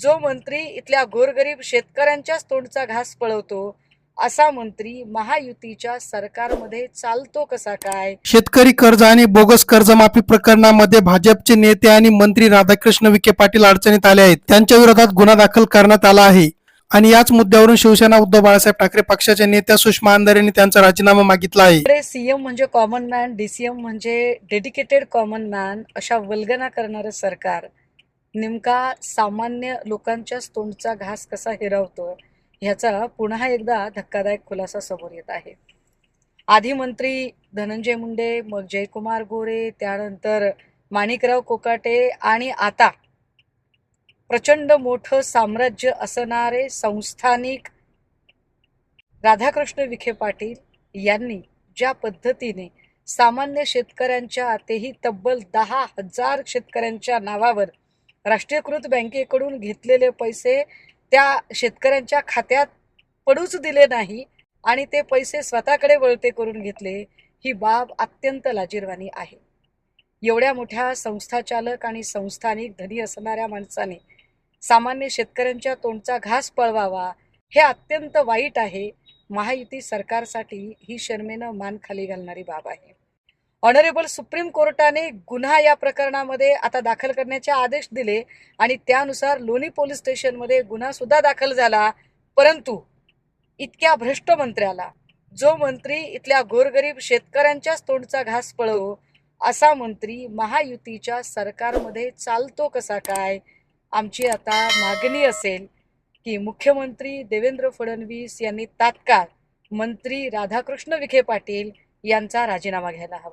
जो मंत्री इथल्या गोरगरीब शेतकऱ्यांच्याच तोंडचा घास पळवतो असा मंत्री महायुतीच्या सरकारमध्ये चालतो कसा काय? शेतकरी कर्ज आणि बोगस कर्जमाफी प्रकरणामध्ये भाजपचे नेते आणि मंत्री राधाकृष्ण विखे पाटील अडचणीत आले आहेत. त्यांच्या विरोधात गुन्हा दाखल करण्यात आला आहे. आणि याच मुद्द्यावरून शिवसेना उद्धव बाळासाहेब ठाकरे पक्षाच्या नेत्या सुषमा अंधारे यांनी त्यांचा राजीनामा मागितला आहे. सीएम म्हणजे कॉमन मॅन डीसीएम म्हणजे डेडिकेटेड कॉमन मॅन अशा वल्गना करणारं सरकार. नेमका सामान्य लोकांच्याच तोंडचा घास कसा हिरावतो ह्याचा पुन्हा एकदा धक्कादायक खुलासा समोर येत आहे. आधी मंत्री धनंजय मुंडे मग जयकुमार गोरे त्यानंतर माणिकराव कोकाटे आणि आता प्रचंड मोठं साम्राज्य असणारे संस्थानिक राधाकृष्ण विखे पाटील यांनी ज्या पद्धतीने सामान्य शेतकऱ्यांच्या तेही तब्बल दहा हजार शेतकऱ्यांच्या नावावर राष्ट्रीयकृत बँकेकडून घेतलेले पैसे त्या शेतकऱ्यांच्या खात्यात पडूच दिले नाही आणि ते पैसे स्वतःकडे वळते करून घेतले ही बाब अत्यंत लाजीरवाणी आहे. एवढ्या मोठ्या संस्थाचालक आणि संस्थानिक धनी असणाऱ्या माणसाने सामान्य शेतकऱ्यांच्या तोंडचा घास पळवावा हे अत्यंत वाईट आहे. महायुती सरकारसाठी ही शर्मेनं मान खाली घालणारी बाब आहे. ऑनरेबल सुप्रीम कोर्टाने गुन्हा या प्रकरणामध्ये आता दाखल करण्याचे आदेश दिले आणि त्यानुसार लोणी पोलीस स्टेशनमध्ये गुन्हा सुद्धा दाखल झाला. परंतु इतक्या भ्रष्ट मंत्र्याला जो मंत्री इथल्या गोरगरीब शेतकऱ्यांच्याच तोंडचा घास पळवो असा मंत्री महायुतीच्या सरकारमध्ये चालतो कसा काय? आमची आता मागणी असेल की मुख्यमंत्री देवेंद्र फडणवीस यांनी तात्काळ मंत्री राधाकृष्ण विखे पाटील यांचा राजीनामा घ्यायला हवा.